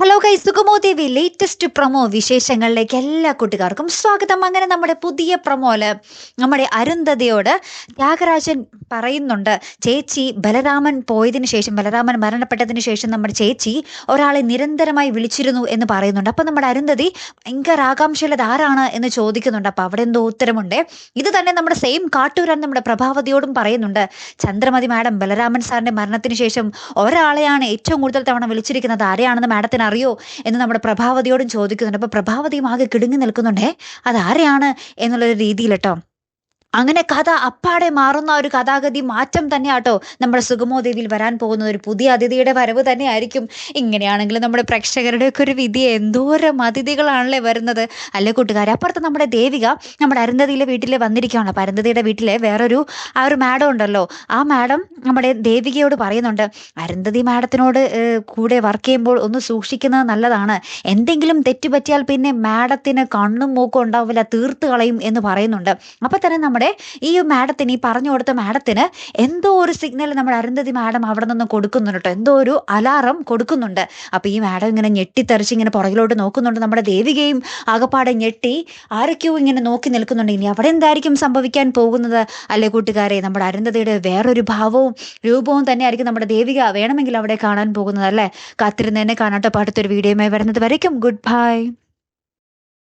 Hello കൈ സുഗമോ ദേവി latest promo വിശേഷങ്ങളിലേക്ക് എല്ലാ കൂട്ടുകാർക്കും സ്വാഗതം. അങ്ങനെ നമ്മുടെ പുതിയ പ്രൊമോൽ നമ്മുടെ അരുന്ധതയോട് ത്യാഗരാജൻ പറയുന്നുണ്ട് ചേച്ചി ബലരാമൻ പോയതിനു ശേഷം ബലരാമൻ മരണപ്പെട്ടതിന് ശേഷം നമ്മുടെ ചേച്ചി ഒരാളെ നിരന്തരമായി വിളിച്ചിരുന്നു എന്ന് പറയുന്നുണ്ട്. അപ്പം നമ്മുടെ അരുന്ധതി ഭയങ്കര ആകാംക്ഷയുള്ളത് ആരാണ് എന്ന് ചോദിക്കുന്നുണ്ട്. അപ്പം അവിടെ എന്തോ ഉത്തരമുണ്ട്. ഇത് തന്നെ നമ്മുടെ സെയിം കാട്ടൂരാൻ നമ്മുടെ പ്രഭാവതിയോടും പറയുന്നുണ്ട്. ചന്ദ്രമതി മാഡം ബലരാമൻ സാറിന്റെ മരണത്തിന് ശേഷം ഒരാളെയാണ് ഏറ്റവും കൂടുതൽ തവണ വിളിച്ചിരിക്കുന്നത്. ആരെയാണെന്ന് മാഡത്തിന് അറിയോ എന്ന് നമ്മുടെ പ്രഭാവതിയോടും ചോദിക്കുന്നുണ്ട്. അപ്പോൾ പ്രഭാവതിയും ആകെ കിടുങ്ങി നിൽക്കുന്നുണ്ടേ. അതാരെയാണ് എന്നുള്ളൊരു രീതിയിൽ കേട്ടോ അങ്ങനെ കഥ അപ്പാടെ മാറുന്ന ഒരു കഥാഗതി മാറ്റം തന്നെയാട്ടോ നമ്മുടെ സുഗമോ ദേവിയിൽ വരാൻ പോകുന്ന ഒരു പുതിയ അതിഥിയുടെ വരവ് തന്നെയായിരിക്കും. ഇങ്ങനെയാണെങ്കിൽ നമ്മുടെ പ്രേക്ഷകരുടെ ഒക്കെ ഒരു വിധി എന്തോരം അതിഥികളാണല്ലേ വരുന്നത്. അല്ലേ കൂട്ടുകാരെ? അപ്പുറത്ത് നമ്മുടെ ദേവിക നമ്മുടെ അരുന്ധതിയിലെ വീട്ടിൽ വന്നിരിക്കുകയാണ്. അപ്പോൾ അരുന്ധതിയുടെ വീട്ടിലെ വേറൊരു ആ ഒരു മാഡം ഉണ്ടല്ലോ. ആ മാഡം നമ്മുടെ ദേവികയോട് പറയുന്നുണ്ട് അരുന്ധതി മാഡത്തിനോട് കൂടെ വർക്ക് ചെയ്യുമ്പോൾ ഒന്ന് സൂക്ഷിക്കുന്നത് നല്ലതാണ്. എന്തെങ്കിലും തെറ്റുപറ്റിയാൽ പിന്നെ മാഡത്തിന് കണ്ണും മൂക്കും ഉണ്ടാവില്ല തീർത്ത് കളയും എന്ന് പറയുന്നുണ്ട്. അപ്പം തന്നെ നമ്മുടെ ഈ മാഡത്തിന് ഈ പറഞ്ഞു കൊടുത്ത മാഡത്തിന് എന്തോ ഒരു സിഗ്നൽ നമ്മുടെ അരുന്ധതി മാഡം അവിടെ നിന്ന് കൊടുക്കുന്നുണ്ട് കേട്ടോ. എന്തോ ഒരു അലാറം കൊടുക്കുന്നുണ്ട്. അപ്പോൾ ഈ മാഡം ഇങ്ങനെ ഞെട്ടിത്തെറിച്ച് ഇങ്ങനെ പുറകിലോട്ട് നോക്കുന്നുണ്ട്. നമ്മുടെ ദേവികയും ആകപ്പാടെ ഞെട്ടി ആരൊക്കെയോ ഇങ്ങനെ നോക്കി നിൽക്കുന്നുണ്ട്. ഇനി അവിടെ എന്തായിരിക്കും സംഭവിക്കാൻ പോകുന്നത്? അല്ലെ കൂട്ടുകാരെ നമ്മുടെ അരുന്ധതിയുടെ വേറൊരു ഭാവവും രൂപവും തന്നെ ആയിരിക്കും നമ്മുടെ ദേവിക വേണമെങ്കിൽ അവിടെ കാണാൻ പോകുന്നത് അല്ലേ? കാത്തിരുന്നതിനെ കാണാട്ടോ. പാടത്തൊരു വീഡിയോയുമായി വരുന്നത് വരയ്ക്കും. Good bye